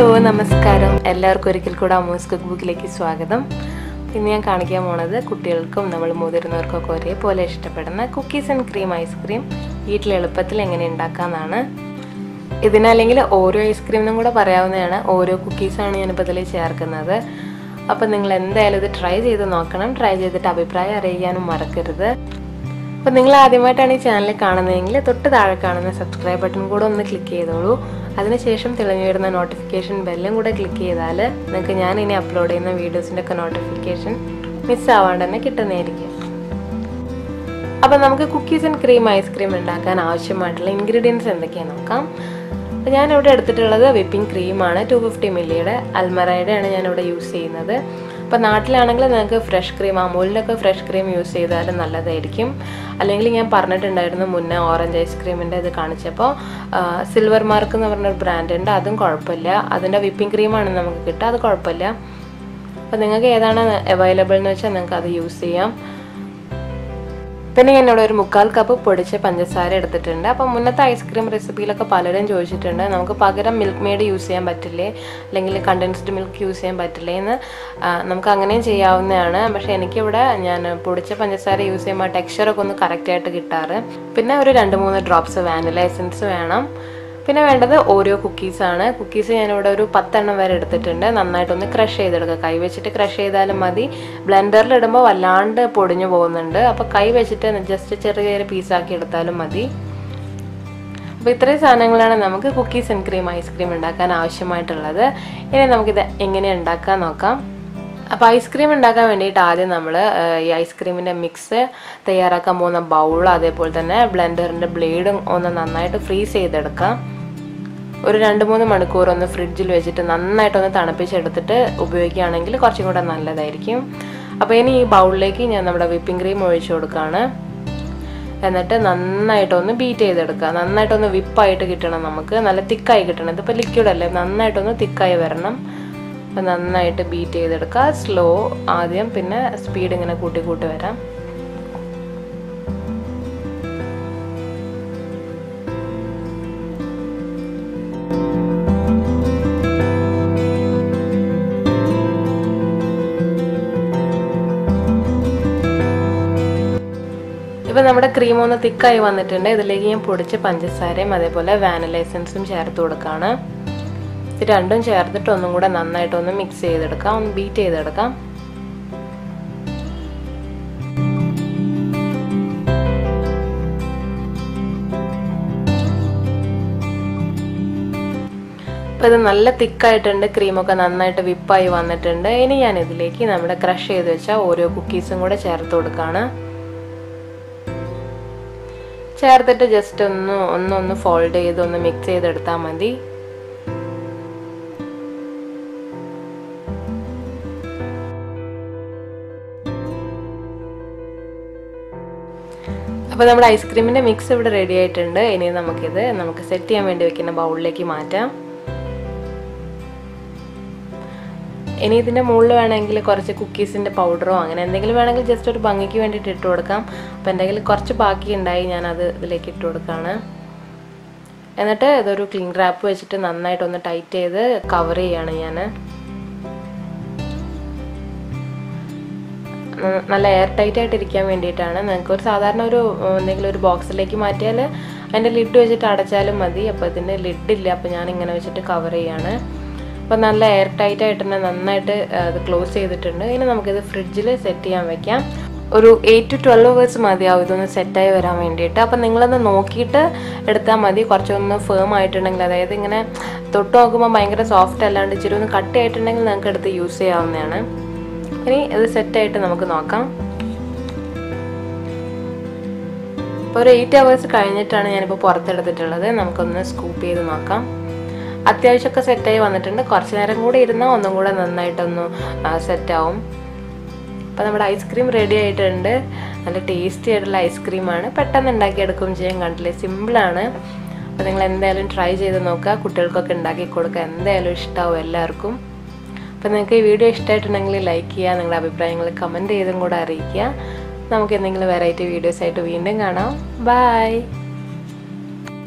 Hello നമസ്കാരം. എല്ലാവർക്കും ഒരിക്കൽ കൂടെ അമ്മൂസ് കുക്ക് ബുക്കിലേക്ക് സ്വാഗതം. ഇന്ന് ഞാൻ കാണിക്കാൻ പോണത് കുട്ടികൾക്കും നമ്മൾ മുതിർന്നവർക്കും ഒക്കെ ഒരേപോലെ ഇഷ്ടപ്പെടുന്ന കുക്കീസ് ആൻഡ് ക്രീം ഐസ്ക്രീം വീട്ടിൽ എളുപ്പത്തിൽ എങ്ങനെ ഉണ്ടാക്കാമെന്നാണ് ഇതിനല്ലെങ്കിൽ ഓരോ ഐസ്ക്രീമിനും കൂടെ പറയാവുന്നതാണ്. ഓരോ കുക്കീസാണ് ഞാനിപ്പോൾ ഇതിൽ ചേർക്കുന്നത്. അപ്പം നിങ്ങൾ എന്തായാലും ഇത് ട്രൈ ചെയ്ത് നോക്കണം. ട്രൈ ചെയ്തിട്ട് അഭിപ്രായം അറിയിക്കാനും മറക്കരുത്. അപ്പം നിങ്ങൾ ആദ്യമായിട്ടാണ് ഈ ചാനൽ കാണുന്നതെങ്കിൽ തൊട്ട് താഴെ കാണുന്ന സബ്സ്ക്രൈബ് ബട്ടൺ കൂടെ ഒന്ന് ക്ലിക്ക് ചെയ്തോളൂ. അതിനുശേഷം തെളിഞ്ഞു വരുന്ന നോട്ടിഫിക്കേഷൻ ബെല്ലും കൂടെ ക്ലിക്ക് ചെയ്താൽ നിങ്ങൾക്ക് ഞാൻ ഇനി അപ്ലോഡ് ചെയ്യുന്ന വീഡിയോസിന്റെ ഒക്കെ നോട്ടിഫിക്കേഷൻ മിസ്സാവാണ്ട് തന്നെ കിട്ടുന്നതായിരിക്കും. അപ്പം നമുക്ക് കുക്കീസ് ആൻഡ് ക്രീം ഐസ്ക്രീം ഉണ്ടാക്കാൻ ആവശ്യമായിട്ടുള്ള ഇൻഗ്രീഡിയൻസ് എന്തൊക്കെയാണ് നോക്കാം. അപ്പോൾ ഞാനിവിടെ എടുത്തിട്ടുള്ളത് വിപ്പിംഗ് ക്രീമാണ് ടു ഫിഫ്റ്റി മില്ലിയുടെ അൽമറയുടെയാണ് ഞാനിവിടെ യൂസ് ചെയ്യുന്നത്. അപ്പോൾ നാട്ടിലാണെങ്കിൽ നിങ്ങൾക്ക് ഫ്രഷ് ക്രീം അമൂലിനൊക്കെ ഫ്രഷ് ക്രീം യൂസ് ചെയ്താലും നല്ലതായിരിക്കും. അല്ലെങ്കിൽ ഞാൻ പറഞ്ഞിട്ടുണ്ടായിരുന്നു മുന്നേ ഓറഞ്ച് ഐസ്ക്രീമിന്റെ ഇത് കാണിച്ചപ്പോൾ സിൽവർ മാർക്ക് എന്ന് പറഞ്ഞൊരു ബ്രാൻഡ് ഉണ്ട് അതും കുഴപ്പമില്ല. അതിന്റെ വിപ്പിംഗ് ക്രീമാണ് നമുക്ക് കിട്ടുക അത് കുഴപ്പമില്ല. അപ്പോൾ നിങ്ങൾക്ക് ഏതാണ് അവൈലബിൾ എന്ന് വെച്ചാൽ നിങ്ങൾക്ക് അത് യൂസ് ചെയ്യാം. പിന്നെ ഇവിടെ ഒരു മുക്കാൽ കപ്പ് പൊടിച്ച പഞ്ചസാര എടുത്തിട്ടുണ്ട്. അപ്പം മുന്നത്തെ ഐസ്ക്രീം റെസിപ്പിയിലൊക്കെ പലരും ചോദിച്ചിട്ടുണ്ട്. നമുക്ക് പകരം മിൽക്ക് മെയ്ഡ് യൂസ് ചെയ്യാൻ പറ്റില്ലേ? അല്ലെങ്കിൽ കണ്ടൻസ്ഡ് മിൽക്ക് യൂസ് ചെയ്യാൻ പറ്റില്ലേ എന്ന് നമുക്ക് അങ്ങനെയും ചെയ്യാവുന്നതാണ്. പക്ഷേ എനിക്കിവിടെ ഞാൻ പൊടിച്ച പഞ്ചസാര യൂസ് ചെയ്യുമ്പോൾ ടെക്സ്ചറൊക്കെ ഒന്ന് കറക്റ്റായിട്ട് കിട്ടാറ്. പിന്നെ ഒരു രണ്ട് മൂന്ന് ഡ്രോപ്സ് വാനില എസൻസ് വേണം. പിന്നെ വേണ്ടത് ഓരോ കുക്കീസാണ് കുക്കീസ് ഞാനിവിടെ ഒരു പത്തെണ്ണം വരെ എടുത്തിട്ടുണ്ട്. നന്നായിട്ടൊന്ന് ക്രഷ് ചെയ്തെടുക്കുക കൈ വെച്ചിട്ട് ക്രഷ് ചെയ്താലും മതി. ബ്ലെൻഡറിൽ ഇടുമ്പോൾ വല്ലാണ്ട് പൊടിഞ്ഞു പോകുന്നുണ്ട്. അപ്പോൾ കൈ വെച്ചിട്ട് ജസ്റ്റ് ചെറിയ ചെറിയ പീസാക്കി എടുത്താലും മതി. അപ്പോൾ ഇത്രയും സാധനങ്ങളാണ് നമുക്ക് കുക്കീസ് ആൻഡ് ക്രീം ഐസ്ക്രീം ഉണ്ടാക്കാൻ ആവശ്യമായിട്ടുള്ളത്. ഇനി നമുക്കിത് എങ്ങനെ ഉണ്ടാക്കാൻ നോക്കാം. അപ്പോൾ ഐസ്ക്രീം ഉണ്ടാക്കാൻ വേണ്ടിയിട്ട് ആദ്യം നമ്മൾ ഈ ഐസ്ക്രീമിന്റെ മിക്സ് തയ്യാറാക്കാൻ പോകുന്ന ബൗൾ അതേപോലെ തന്നെ ബ്ലെൻഡറിന്റെ ബ്ലേഡും ഒന്ന് നന്നായിട്ട് ഫ്രീസ് ചെയ്തെടുക്കാം. ഒരു രണ്ട് മൂന്ന് മണിക്കൂർ ഒന്ന് ഫ്രിഡ്ജിൽ വെച്ചിട്ട് നന്നായിട്ടൊന്ന് തണുപ്പിച്ചെടുത്തിട്ട് ഉപയോഗിക്കുകയാണെങ്കിൽ കുറച്ചും കൂടെ നല്ലതായിരിക്കും. അപ്പോൾ ഇനി ഈ ബൗളിലേക്ക് ഞാൻ നമ്മുടെ വിപ്പിംഗ് ക്രീം ഒഴിച്ച് കൊടുക്കുകയാണ്. എന്നിട്ട് നന്നായിട്ടൊന്ന് ബീറ്റ് ചെയ്തെടുക്കുക. നന്നായിട്ടൊന്ന് വിപ്പായിട്ട് കിട്ടണം നമുക്ക്. നല്ല തിക്കായി കിട്ടണം. ഇതിപ്പോൾ ലിക്വിഡ് അല്ലേ? നന്നായിട്ടൊന്ന് തിക്കായി വരണം. അപ്പം നന്നായിട്ട് ബീറ്റ് ചെയ്തെടുക്കുക. സ്ലോ ആദ്യം പിന്നെ സ്പീഡ് ഇങ്ങനെ കൂട്ടി കൂട്ടി വരാം. ഇപ്പം നമ്മുടെ ക്രീം ഒന്ന് തിക്കായി വന്നിട്ടുണ്ട്. ഇതിലേക്ക് ഞാൻ പൊടിച്ച പഞ്ചസാരയും അതേപോലെ വാനില എസൻസും ചേർത്ത് കൊടുക്കുകയാണ് ഇത് രണ്ടും ചേർത്തിട്ട് ഒന്നും കൂടെ നന്നായിട്ടൊന്ന് മിക്സ് ചെയ്തെടുക്കാം. ഒന്ന് ബീറ്റ് ചെയ്തെടുക്കാം. അപ്പോൾ ഇത് നല്ല തിക്കായിട്ടുണ്ട് ക്രീമൊക്കെ നന്നായിട്ട് വിപ്പായി വന്നിട്ടുണ്ട്. ഇനി ഞാൻ ഇതിലേക്ക് നമ്മുടെ ക്രഷ് ചെയ്ത് വെച്ച ഓരോ കുക്കീസും കൂടെ ചേർത്ത് കൊടുക്കുകയാണ് ചേർത്തിട്ട് ജസ്റ്റ് ഒന്ന് ഒന്നൊന്ന് ഫോൾഡ് ചെയ്ത് ഒന്ന് മിക്സ് ചെയ്തെടുത്താൽ മതി. അപ്പോൾ നമ്മുടെ ഐസ്ക്രീമിന്റെ മിക്സ് ഇവിടെ റെഡി ആയിട്ടുണ്ട്. ഇനി നമുക്കിത് നമുക്ക് സെറ്റ് ചെയ്യാൻ വേണ്ടി വെക്കുന്ന ബൗളിലേക്ക് മാറ്റാം. ഇനി ഇതിന്റെ മുകളിൽ വേണമെങ്കിൽ കുറച്ച് കുക്കീസിന്റെ പൗഡറോ അങ്ങനെ എന്തെങ്കിലും വേണമെങ്കിൽ ജസ്റ്റ് ഒരു ഭംഗിക്ക് വേണ്ടിയിട്ട് ഇട്ട് കൊടുക്കാം. അപ്പോൾ എന്തെങ്കിലും കുറച്ച് ബാക്കി ഉണ്ടായി ഞാനത് ഇതിലേക്ക് ഇട്ട് കൊടുക്കുകയാണ് എന്നിട്ട് ഇതൊരു ക്ലീൻ റാപ്പ് വെച്ചിട്ട് നന്നായിട്ട് ഒന്ന് ടൈറ്റ് ചെയ്ത് കവർ ചെയ്യാണ് ഞാൻ നല്ല എയർ ടൈറ്റ് ആയിട്ട് ഇരിക്കാൻ വേണ്ടിയിട്ടാണ്. നിങ്ങൾക്ക് ഒരു സാധാരണ ഒരു എന്തെങ്കിലും ഒരു ബോക്സിലേക്ക് മാറ്റിയാൽ അതിന്റെ ലിഡ് വെച്ചിട്ട് അടച്ചാലും മതി. അപ്പോൾ ഇതിന്റെ ലിഡില്ല അപ്പോൾ ഞാൻ ഇങ്ങനെ വെച്ചിട്ട് കവർ ചെയ്യാണ്. അപ്പോൾ നല്ല എയർ ടൈറ്റ് ആയിട്ട് തന്നെ നന്നായിട്ട് അത് ക്ലോസ് ചെയ്തിട്ടുണ്ട്. ഇനി നമുക്കിത് ഫ്രിഡ്ജിൽ സെറ്റ് ചെയ്യാൻ വെക്കാം. ഒരു എയ്റ്റ് ടു ട്വൽവ് അവേഴ്സ് മതിയാവും ഇതൊന്ന് സെറ്റായി വരാൻ വേണ്ടിയിട്ട്. അപ്പം നിങ്ങളൊന്ന് നോക്കിയിട്ട് എടുത്താൽ മതി. കുറച്ചൊന്ന് ഫേം ആയിട്ടുണ്ടെങ്കിൽ അതായത് ഇങ്ങനെ തൊട്ട് നോക്കുമ്പോൾ ഭയങ്കര സോഫ്റ്റ് അല്ലാണ്ട് ഇച്ചിരി ഒന്ന് കട്ട് ആയിട്ടുണ്ടെങ്കിൽ നിങ്ങൾക്ക് എടുത്ത് യൂസ് ചെയ്യാവുന്നതാണ്. ഇനി ഇത് സെറ്റായിട്ട് നമുക്ക് നോക്കാം. ഇപ്പോൾ ഒരു എയ്റ്റ് അവേഴ്സ് കഴിഞ്ഞിട്ടാണ് ഞാനിപ്പോൾ പുറത്തെടുത്തിട്ടുള്ളത്. നമുക്കൊന്ന് സ്കൂപ്പ് ചെയ്ത് നോക്കാം. അത്യാവശ്യമൊക്കെ സെറ്റായി വന്നിട്ടുണ്ട്. കുറച്ച് നേരം കൂടി ഇരുന്നാൽ ഒന്നും കൂടെ നന്നായിട്ടൊന്ന് സെറ്റാവും അപ്പോൾ നമ്മുടെ ഐസ്ക്രീം റെഡി ആയിട്ടുണ്ട്. നല്ല ടേസ്റ്റി ആയിട്ടുള്ള ഐസ്ക്രീമാണ് പെട്ടെന്ന് ഉണ്ടാക്കിയെടുക്കുകയും ചെയ്യാൻ കണ്ടില്ലേ? സിമ്പിളാണ് അപ്പോൾ നിങ്ങൾ എന്തായാലും ട്രൈ ചെയ്ത് നോക്കുക. കുട്ടികൾക്കൊക്കെ ഉണ്ടാക്കി കൊടുക്കുക. എന്തായാലും ഇഷ്ടമാവും എല്ലാവർക്കും. അപ്പോൾ നിങ്ങൾക്ക് ഈ വീഡിയോ ഇഷ്ടമായിട്ടുണ്ടെങ്കിൽ ലൈക്ക് ചെയ്യുക. നിങ്ങളുടെ അഭിപ്രായങ്ങൾ കമന്റ് ചെയ്തും കൂടെ അറിയിക്കുക. നമുക്ക് എന്തെങ്കിലും വെറൈറ്റി വീഡിയോസ് ആയിട്ട് വീണ്ടും കാണാം. ബൈ